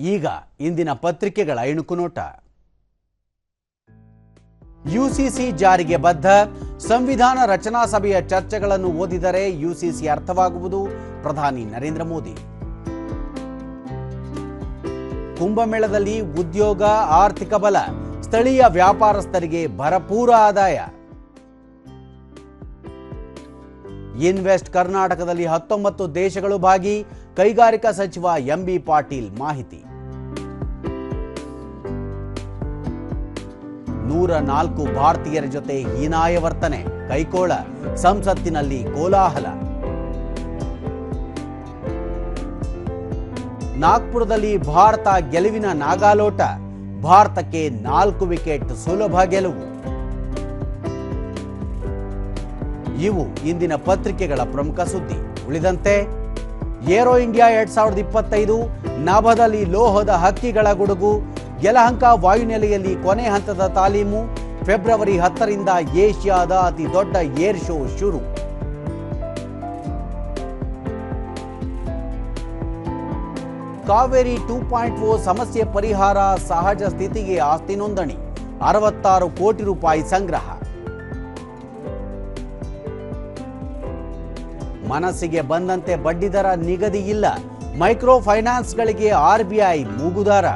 ಈಗ ಇಂದಿನ ಪತ್ರಿಕೆಗಳ ಇಣುಕು ನೋಟ. ಯುಸಿಸಿ ಜಾರಿಗೆ ಬದ್ಧ ಸಂವಿಧಾನ ರಚನಾ ಸಭೆಯ ಚರ್ಚೆಗಳನ್ನು ಓದಿದರೆ ಯುಸಿಸಿ ಅರ್ಥವಾಗುವುದು, ಪ್ರಧಾನಿ ನರೇಂದ್ರ ಮೋದಿ. ಕುಂಭಮೇಳದಲ್ಲಿ ಉದ್ಯೋಗ, ಆರ್ಥಿಕ ಬಲ, ಸ್ಥಳೀಯ ವ್ಯಾಪಾರಸ್ಥರಿಗೆ ಭರಪೂರ ಆದಾಯ. ಇನ್ವೆಸ್ಟ್ ಕರ್ನಾಟಕದಲ್ಲಿ ಹತ್ತೊಂಬತ್ತು ದೇಶಗಳು ಭಾಗಿ. ಕೈಗಾರಿಕಾ ಸಚಿವ ಎಂಬಿ ಪಾಟೀಲ್ ಮಾಹಿತಿ. ನೂರ ನಾಲ್ಕು ಭಾರತೀಯರ ಜೊತೆ ಹೀನಾಯ ವರ್ತನೆ, ಕೈಕೋಳ, ಸಂಸತ್ತಿನಲ್ಲಿ ಕೋಲಾಹಲ. ನಾಗ್ಪುರದಲ್ಲಿ ಭಾರತ ಗೆಲುವಿನ ನಾಗಾಲೋಟ, ಭಾರತಕ್ಕೆ ನಾಲ್ಕು ವಿಕೆಟ್ ಸುಲಭ ಗೆಲುವು. ಇವು ಇಂದಿನ ಪತ್ರಿಕೆಗಳ ಪ್ರಮುಖ ಸುದ್ದಿ. ಉಳಿದಂತೆ, ಏರೋ ಇಂಡಿಯಾ ಎರಡ್ ಸಾವಿರದ ಇಪ್ಪತ್ತೈದು ನಭದಲ್ಲಿ ಲೋಹದ ಹಕ್ಕಿಗಳ ಗುಡುಗು, ಯಲಹಂಕ ವಾಯುನೆಲೆಯಲ್ಲಿ ಕೊನೆ ಹಂತದ ತಾಲೀಮು, ಫೆಬ್ರವರಿ ಹತ್ತರಿಂದ ಏಷ್ಯಾದ ಅತಿ ದೊಡ್ಡ ಏರ್ ಶೋ ಶುರು. ಕಾವೇರಿ ಟೂ ಪಾಯಿಂಟ್ ಓ ಸಮಸ್ಯೆ ಪರಿಹಾರ ಸಹಜ ಸ್ಥಿತಿಗೆ ಆಸ್ತಿ ನೋಂದಣಿ, ಅರವತ್ತಾರು ಕೋಟಿ ರೂಪಾಯಿ ಸಂಗ್ರಹ. ಮನಸ್ಸಿಗೆ ಬಂದಂತೆ ಬಡ್ಡಿದರ ನಿಗದಿ ಇಲ್ಲ ಮೈಕ್ರೋ ಫೈನಾನ್ಸ್ಗಳಿಗೆ ಆರ್ಬಿಐ ಮೂಗುದಾರ.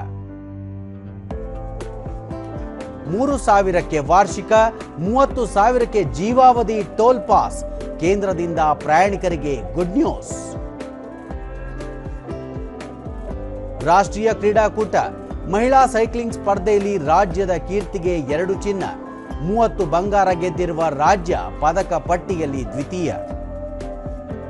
ಮೂರು ಸಾವಿರಕ್ಕೆ ವಾರ್ಷಿಕ, ಮೂವತ್ತು ಸಾವಿರಕ್ಕೆ ಜೀವಾವಧಿ ಟೋಲ್ ಪಾಸ್. ಕೇಂದ್ರದಿಂದ ಪ್ರಯಾಣಿಕರಿಗೆ ಗುಡ್ ನ್ಯೂಸ್. ರಾಷ್ಟ್ರೀಯ ಕ್ರೀಡಾಕೂಟ. ಮಹಿಳಾ ಸೈಕ್ಲಿಂಗ್ ಸ್ಪರ್ಧೆಯಲ್ಲಿ ರಾಜ್ಯದ ಕೀರ್ತಿಗೆ ಎರಡು ಚಿನ್ನ. ಮೂವತ್ತು ಬಂಗಾರ ಗೆದ್ದಿರುವ ರಾಜ್ಯ ಪದಕ ಪಟ್ಟಿಯಲ್ಲಿ ದ್ವಿತೀಯ.